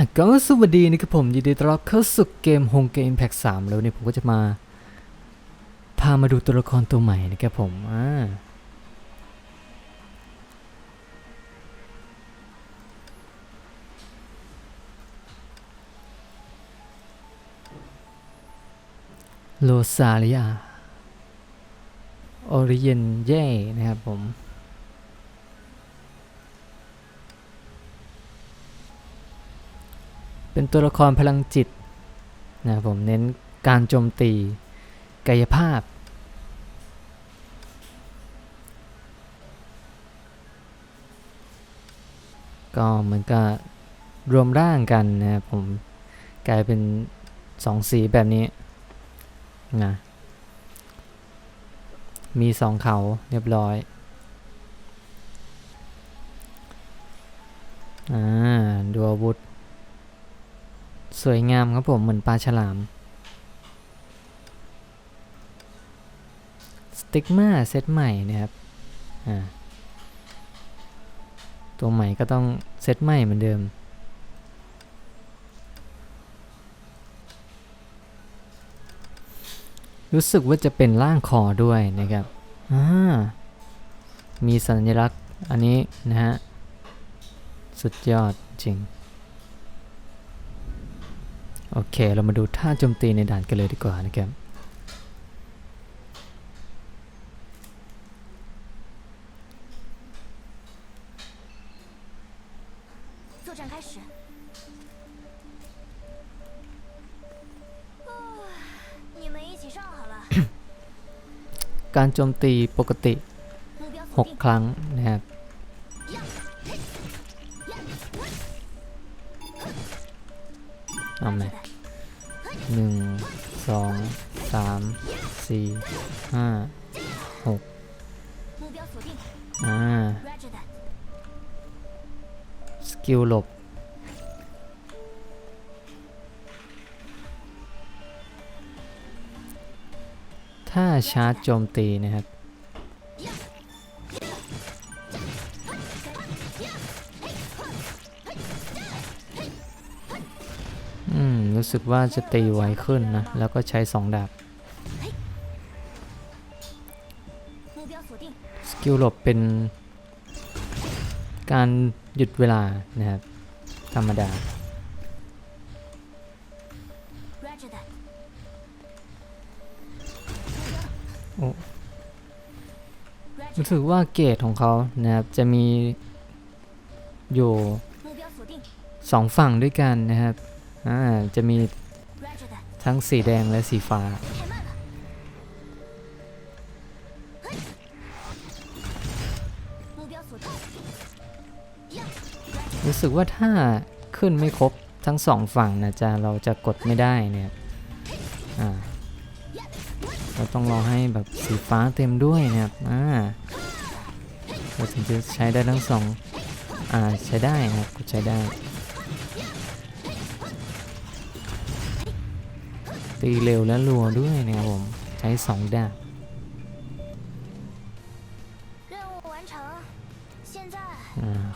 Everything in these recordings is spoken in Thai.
อะก็สวัสดีนะครับผมยินดีต้อนรับเข้าสู่เกม Home Game Impact 3 แล้วเนี่ยผมก็จะมา พามาดูตัวละครตัวใหม่นะครับผมอ่าโลซาลียออริเยนเย่นะครับผม เป็นตัวละครพลังจิตนะครับผมเน้นการโจมตีกายภาพ ก็เหมือนกับรวมร่างกันนะครับผมกลายเป็นสองสีแบบนี้นะมีสองเขาเรียบร้อยอ่าดูอาวุธ สวยงามครับผมเหมือนปลาฉลาม สติกมาเซตใหม่นะครับตัวใหม่ก็ต้องเซตใหม่เหมือนเดิม รู้สึกว่าจะเป็นร่างคอด้วยนะครับมีสัญลักษณ์อันนี้นะฮะ สุดยอดจริง โอเค เรามาดูท่าโจมตีในด่านกันเลยดีกว่านะครับการโจมตีปกติ 6 ครั้งนะครับ เอาไหมหนึ่งสองสามสี่ห้าหกอ่าสกิลหลบถ้าชาร์จโจมตีนะครับ สึกว่าจะตีไวขึ้นนะ แล้วก็ใช้สองดาบ สกิลหลบเป็นการหยุดเวลานะครับ ธรรมดา โอ้รู้สึกว่าเกตของเขานะครับ จะมีอยู่สองฝั่งด้วยกันนะครับ จะมีทั้งสีแดงและสีฟ้า รู้สึกว่าถ้าขึ้นไม่ครบทั้งสองฝั่งนะจ๊ะเราจะกดไม่ได้เนี่ยเราต้องรอให้แบบสีฟ้าเต็มด้วยนะครับอ่าเราถึงจะใช้ได้ทั้งสองอ่าใช้ได้นะครับกดใช้ได้ ตีเร็วและรัวด้วยนะครับผม ใช้ 2 ดาบ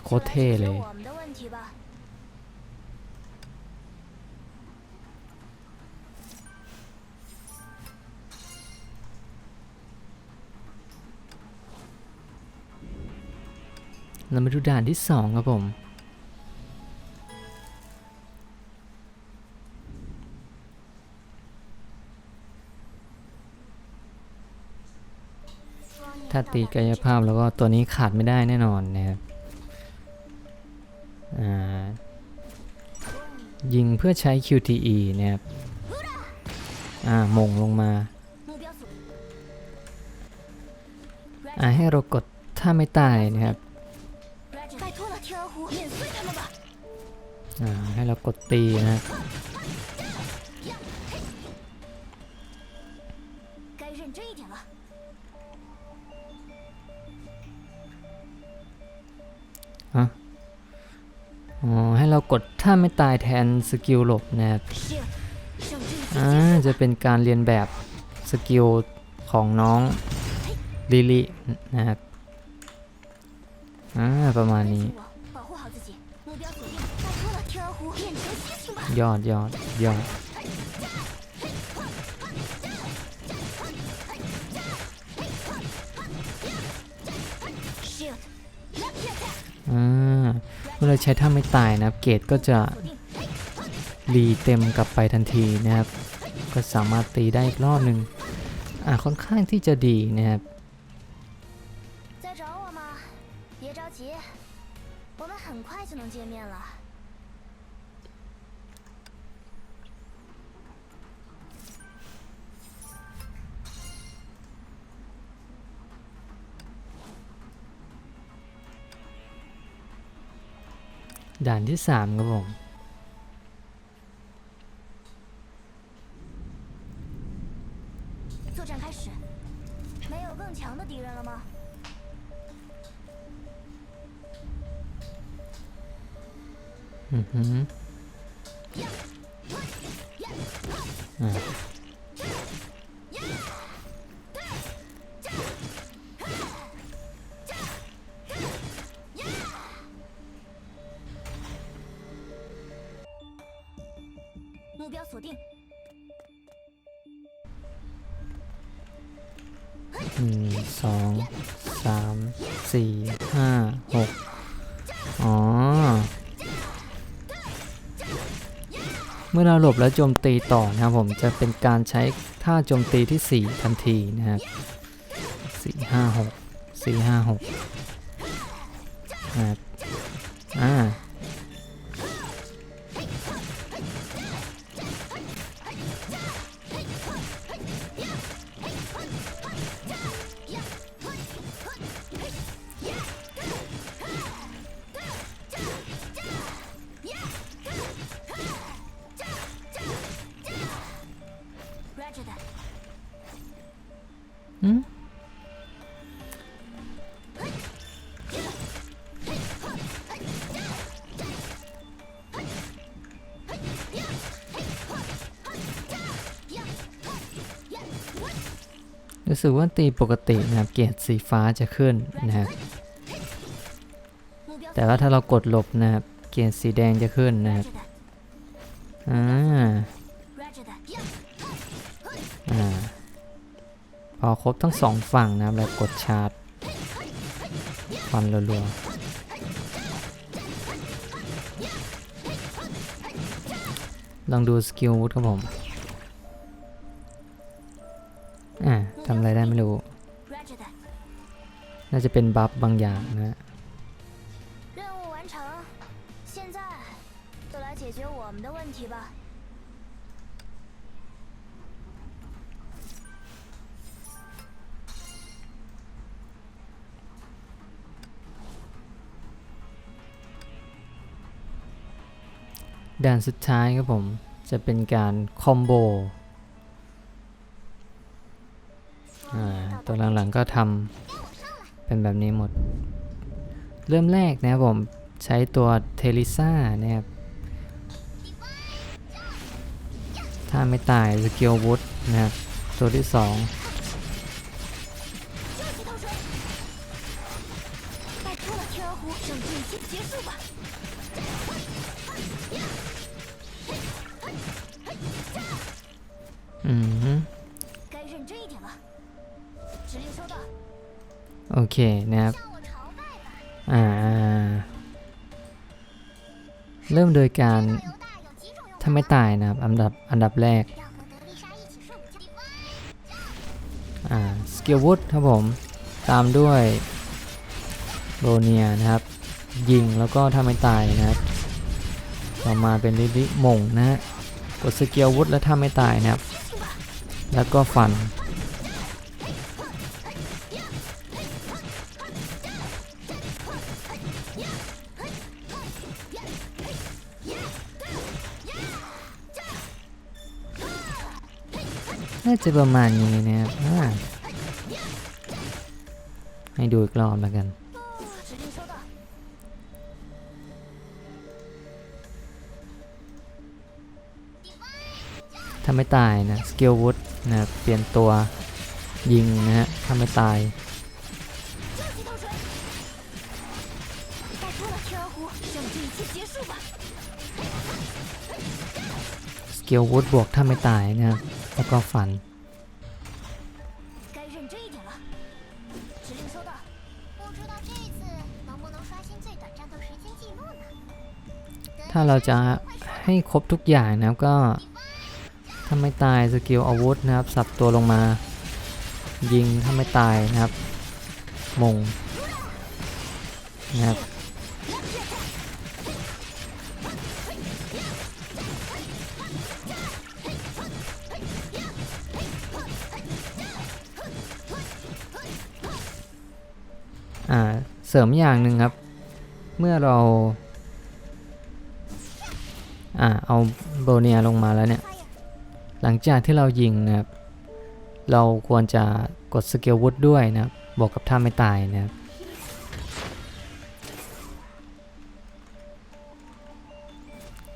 โคตรเท่เลย เรามาดูด่านที่ 2 ครับผม ถ้าตีกายภาพแล้วก็ตัวนี้ขาดไม่ได้แน่นอนนะครับยิงเพื่อใช้ QTE นะครับอ่ามงลงมาอ่าให้เรากดถ้าไม่ตายนะครับอ่าให้เรากดตีนะครับ เรากดถ้าไม่ตายแทนสกิลหลบนะครับจะเป็นการเรียนแบบสกิลของน้องลิลินะครับอ่าประมาณนี้ ยอดยอดยอดอ่า เมื่อเราใช้ท่าไม่ตายนะครับ เกรดก็จะ 锁定， รีเต็มกลับไปทันทีนะครับ ก็สามารถตีได้อีกรอบหนึ่งอ่าค่อนข้างที่จะดีนะครับ 在找我吗？别着急，我们很快就能见面了。 ด่านที่สามครับผมอืออ่า องสามสี่ห้าหกอ๋อ เมื่อเราหลบแล้วโจมตีต่อนะครับผมจะเป็นการใช้ท่าโจมตีที่ 4 ทันทีนะครับสี่ห้าหกสี่ห้าหกนะครับอ่า รู้สึกว่าตีปกตินะครับเกียรติสีฟ้าจะขึ้นนะครับแต่ว่าถ้าเรากดหลบนะครับเกียรติสีแดงจะขึ้นนะครับ。อ่า。อ่าพอครบทั้งสองฝั่งนะครับแล้วกดชาร์จฟันรัวๆลองดูสกิลวุฒครับผม ทำอะไรได้ไม่รู้ น่าจะเป็นบัฟบางอย่างนะด่านสุดท้ายครับผมจะเป็นการคอมโบ หลังๆก็ทำเป็นแบบนี้หมด เริ่มแรกนะผมใช้ตัวเทลิซ่านะครับถ้าไม่ตายสกิลวุฒนะครับตัวที่สองอืม โอเคนะครับ อ่า เริ่มโดยการถ้าไม่ตายนะครับ อันดับ อันดับแรก อ่า สกิลวุฒครับผม ตามด้วยโรเนียนะครับ ยิงแล้วก็ถ้าไม่ตายนะครับ ต่อมาเป็นลิลิมงนะฮะ กดสกิลวุฒแล้วถ้าไม่ตายนะครับ แล้วก็ฟัน จะประมาณนี้นะครับให้ดูอีกรอบแล้วกัน ถ้าไม่ตายนะสกิลวุฒนะเปลี่ยนตัวยิงนะฮะถ้าไม่ตายสกิลวุฒบวกถ้าไม่ตายนะครับ แล้วก็ฟัน ถ้าเราจะให้ครบทุกอย่างนะครับก็ถ้าไม่ตายสกิลอาวุธนะครับ สับตัวลงมา ยิงถ้าไม่ตายนะครับมงนะครับ สริมอย่างหนึ่งครับ เมื่อเรา อ่า เอาโบเนียลงมาแล้วเนี่ย หลังจากที่เรายิงนะครับ เราควรจะกดสกิลวุธด้วยนะครับบวกกับท่าไม่ตายนะครับ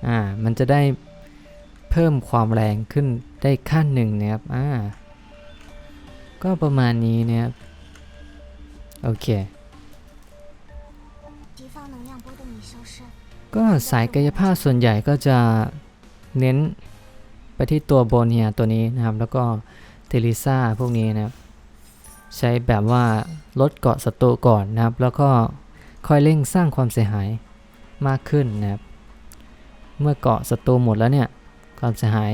อ่า มันจะได้เพิ่มความแรงขึ้นได้ขั้นหนึ่งนะครับ อ่า ก็ประมาณนี้นะครับ โอเค ก็สายกายภาพส่วนใหญ่ก็จะเน้นไปที่ตัวโบเนียตัวนี้นะครับ แล้วก็เทลิซ่าพวกนี้นะครับ ใช้แบบว่าลดเกาะศัตรูก่อนนะครับ แล้วก็ค่อยเร่งสร้างความเสียหายมากขึ้นนะครับ เมื่อเกาะศัตรูหมดแล้วเนี่ย ความเสียหาย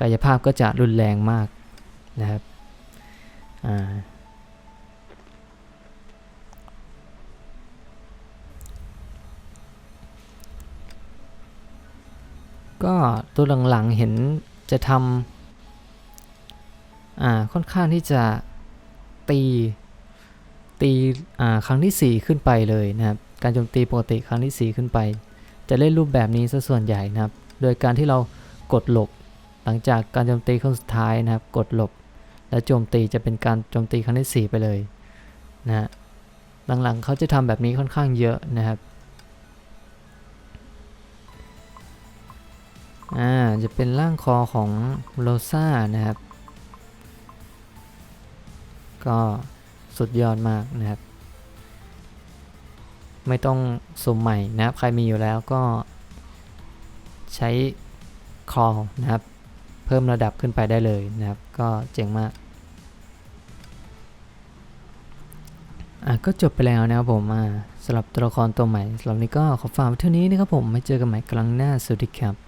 กายภาพก็จะรุนแรงมากนะครับ อ่า ก็ตัวหลังๆเห็นจะทำอ่าค่อนข้างที่จะตีตีอ่าครั้งที่ 4 ขึ้นไปเลยนะครับการโจมตีปกติครั้งที่ 4 ขึ้นไป จะเล่นรูปแบบนี้ซะส่วนใหญ่นะครับ โดยการที่เรากดหลบ หลังจากการโจมตีครั้งสุดท้ายนะครับ กดหลบ และโจมตีจะเป็นการโจมตีครั้งที่ 4 ไปเลยนะฮะหลังๆเขาจะทำแบบนี้ค่อนข้างเยอะนะครับ อ่าจะเป็นร่างคอของโรซ่านะครับ ก็สุดยอดมากนะครับ ไม่ต้องสุ่มใหม่นะครับ ใครมีอยู่แล้วก็ใช้คอนะครับ เพิ่มระดับขึ้นไปได้เลยนะครับ ก็เจ๋งมากอะก็จบไปแล้วนะครับผมอ่าสำหรับตัวละครตัวใหม่สำหรับนี้ก็ขอฝากไว้เท่านี้นะครับผมไว้เจอกันใหม่ครั้งหน้าสวัสดีครับ